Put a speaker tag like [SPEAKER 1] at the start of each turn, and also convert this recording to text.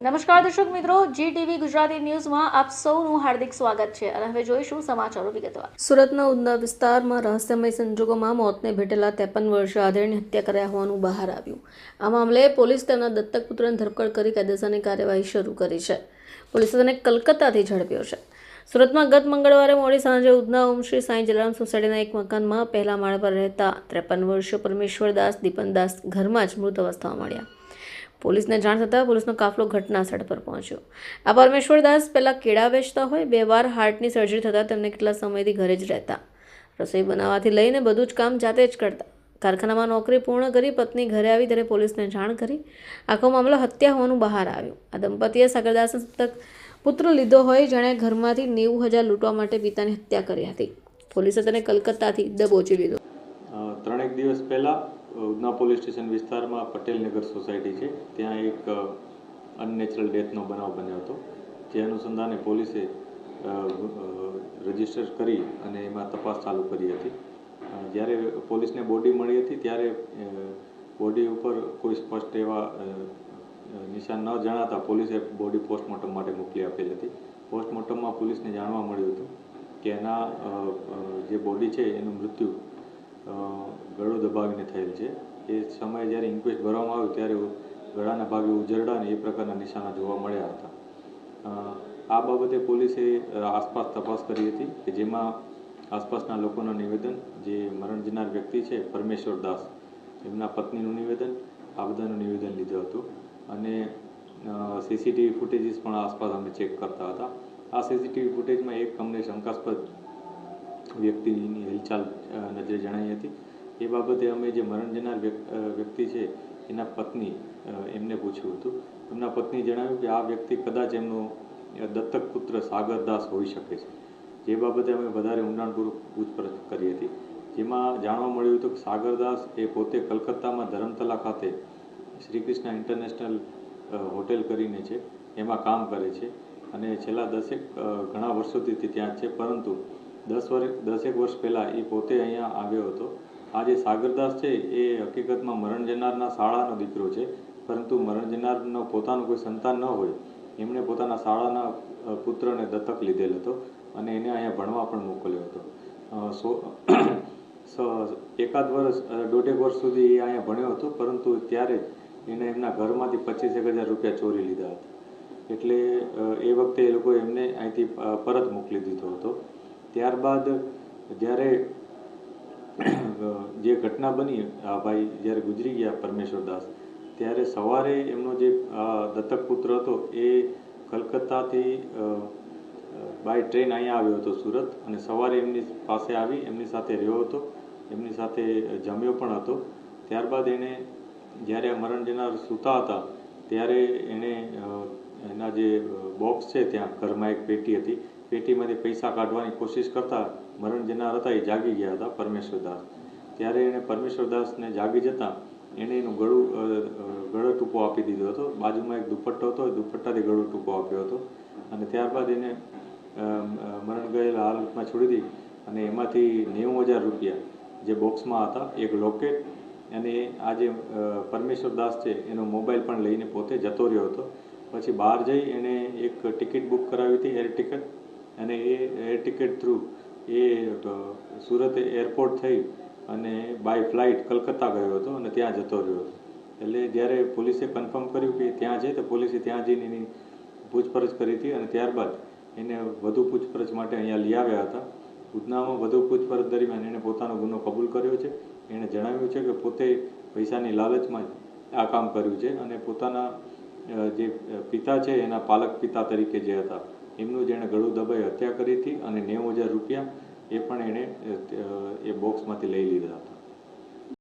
[SPEAKER 1] નમસ્કાર દર્શક મિત્રો જી ટીવી ગુજરાતી ન્યૂઝમાં આપ સૌનું હાર્દિક સ્વાગત છે. અને હવે જોઈશું સમાચારો વિગતવાર. સુરતના ઉધના વિસ્તારમાં રહસ્યમય સંજોગોમાં મોતને ભેટેલા ત્રેપન વર્ષીય આધેડની હત્યા કર્યા હોવાનું બહાર આવ્યું. આ મામલે પોલીસ તેમના દત્તક પુત્રની ધરપકડ કરી કાયદેસરની કાર્યવાહી શરૂ કરી છે. પોલીસે તેને કલકત્તાથી ઝડપ્યો છે. સુરતમાં ગત મંગળવારે મોડી સાંજે ઉધના ઓમ શ્રી સાંઈ જલારામ સોસાયટીના એક મકાનમાં પહેલા માળ પર રહેતા ત્રેપન વર્ષીય પરમેશ્વરદાસ દીપનદાસ ઘરમાં જ મૃત અવસ્થામાં મળ્યા. પોલીસને જાણ થતાં પોલીસનો કાફલો ઘટના સ્થળ પર પહોંચ્યો. આ પરમેશ્વરદાસ પહેલાં કેળા વેચતા હોય, બે વાર હાર્ટની સર્જરી થતાં તેમને કેટલા સમયથી ઘરે જ રહેતા. રસોઈ બનાવવાથી લઈને બધું જ કામ જાતે જ કરતા. કારખાનામાં નોકરી પૂર્ણ કરી, પત્ની ઘરે આવી ત્યારે પોલીસને જાણ કરી. આખો મામલો હત્યા હોવાનું બહાર આવ્યું. આ દંપતીએ સાગરદાસનો તક પુત્ર લીધો હોય, જેણે ઘરમાંથી નેવું હજાર લૂંટવા માટે પિતાની હત્યા કરી હતી. પોલીસે તેને કલકત્તાથી દબોચી લીધો.
[SPEAKER 2] ત્રણેક દિવસ પહેલાં ઉધના પોલીસ સ્ટેશન વિસ્તારમાં પટેલનગર સોસાયટી છે. ત્યાં એક અનનેચરલ ડેથનો બનાવ બન્યો હતો. જે અનુસંધાને પોલીસે રજિસ્ટર કરી અને એમાં તપાસ ચાલુ કરી હતી. જ્યારે પોલીસને બોડી મળી હતી ત્યારે બોડી ઉપર કોઈ સ્પષ્ટ એવા નિશાન ન જણાતા પોલીસે બોડી પોસ્ટમોર્ટમ માટે મોકલી આપેલ હતી. પોસ્ટમોર્ટમમાં પોલીસને જાણવા મળ્યું હતું કે એના જે બોડી છે એનું મૃત્યુ ગળું દબાવીને થયેલ છે. એ સમયે જ્યારે ઇન્ક્વેસ્ટ ભરવામાં આવ્યું ત્યારે ગળાના ભાગે ઉજરડા અને એ પ્રકારના નિશાના જોવા મળ્યા હતા. આ બાબતે પોલીસે આસપાસ તપાસ કરી હતી કે જેમાં આસપાસના લોકોનું નિવેદન, જે મરણ જનાર વ્યક્તિ છે, પરમેશ્વર દાસ, એમના પત્નીનું નિવેદન, આ બધાનું નિવેદન લીધું હતું. અને સીસીટીવી ફૂટેજીસ પણ આસપાસ અમે ચેક કરતા હતા. આ સીસીટીવી ફૂટેજમાં એક અમને શંકાસ્પદ વ્યક્તિની હિલચાલ નજરે જણાઈ હતી. એ બાબતે અમે જે મરણ જનાર વ્યક્તિ છે, એના પત્ની એમને પૂછ્યું હતું. એમના પત્ની જણાવ્યું કે આ વ્યક્તિ કદાચ એમનો દત્તક પુત્ર સાગરદાસ હોઈ શકે છે. જે બાબતે અમે વધારે ઊંડાણપૂર્વક પૂછપરછ કરી હતી. જેમાં જાણવા મળ્યું હતું કે સાગરદાસ એ પોતે કલકત્તામાં ધરમતલા ખાતે શ્રી કૃષ્ણ ઇન્ટરનેશનલ હોટેલ કરીને છે. એમાં કામ કરે છે અને છેલ્લા દસેક ઘણા વર્ષોથી ત્યાં છે. પરંતુ દસ વર્ષ દસેક વર્ષ પહેલાં એ પોતે અહીંયા આવ્યો હતો. આ જે સાગરદાસ છે, એ હકીકતમાં મરણ જનારના શાળાનો દીકરો છે, પરંતુ મરણ જનારનો પોતાનું કોઈ સંતાન ન હોય. એમણે પોતાના શાળાના પુત્રને દત્તક લીધેલ હતો અને એને અહીંયા ભણવા પણ મોકલ્યો હતો. સો એકાદ વર્ષ દોઢેક વર્ષ સુધી એ અહીંયા ભણ્યો હતો, પરંતુ ત્યારે એને એમના ઘરમાંથી પચીસ એક હજાર રૂપિયા ચોરી લીધા હતા. એટલે એ વખતે એ લોકો એમને અહીંથી પરત મોકલી દીધો હતો. ત્યારબાદ જ્યારે જે ઘટના બની, આ ભાઈ જ્યારે ગુજરી ગયા પરમેશ્વરદાસ ત્યારે સવારે એમનો જે દત્તક પુત્ર હતો, એ કલકત્તાથી બાય ટ્રેન અહીંયા આવ્યો હતો સુરત, અને સવારે એમની પાસે આવી, એમની સાથે રહ્યો હતો, એમની સાથે જમ્યો પણ હતો. ત્યારબાદ એણે જ્યારે મરણ જનાર સૂતા હતા, ત્યારે એણે એના જે બોક્સ છે ત્યાં, ઘરમાં એક પેટી હતી પેટીમાંથી પૈસા કાઢવાની કોશિશ કરતા મરણ જનાર હતા, એ જાગી ગયા હતા પરમેશ્વરદાસ ત્યારે એણે પરમેશ્વરદાસને જાગી જતાં એણે એનું ગળું ગળો ટૂંકો આપી દીધો હતો. બાજુમાં એક દુપટ્ટો હતો, એ દુપટ્ટાથી ગળો ટૂંકો આપ્યો હતો. અને ત્યારબાદ એને મરણ ગયેલા હાલતમાં છોડી દીધી અને એમાંથી નેવું હજાર રૂપિયા જે બોક્સમાં હતા, એક લોકેટ અને આ જે પરમેશ્વર દાસ છે, એનો મોબાઈલ પણ લઈને પોતે જતો રહ્યો હતો. પછી બહાર જઈ એણે એક ટિકિટ બુક કરાવી હતી, એર ટિકિટ. અને એ એર ટિકિટ થ્રુ એ સુરત એરપોર્ટ થઈ અને બાય ફ્લાઇટ કલકત્તા ગયો હતો અને ત્યાં જતો રહ્યો હતો. એટલે જ્યારે પોલીસે કન્ફર્મ કર્યું કે ત્યાં છે, તો પોલીસે ત્યાં જઈને એની પૂછપરછ કરી હતી અને ત્યારબાદ એને વધુ પૂછપરછ માટે અહીંયા લઈ આવ્યા હતા. ઉધનામાં વધુ પૂછપરછ દરમિયાન એણે પોતાનો ગુનો કબૂલ કર્યો છે. એણે જણાવ્યું છે કે પોતે પૈસાની લાલચમાં આ કામ કર્યું છે અને પોતાના જે પિતા છે, એના પાલક પિતા તરીકે જે હતા એમનું જેણે ગળું દબાઈ હત્યા કરી હતી અને નેવું હજાર રૂપિયા એ પણ એણે એ બોક્સમાંથી લઈ લીધા હતા.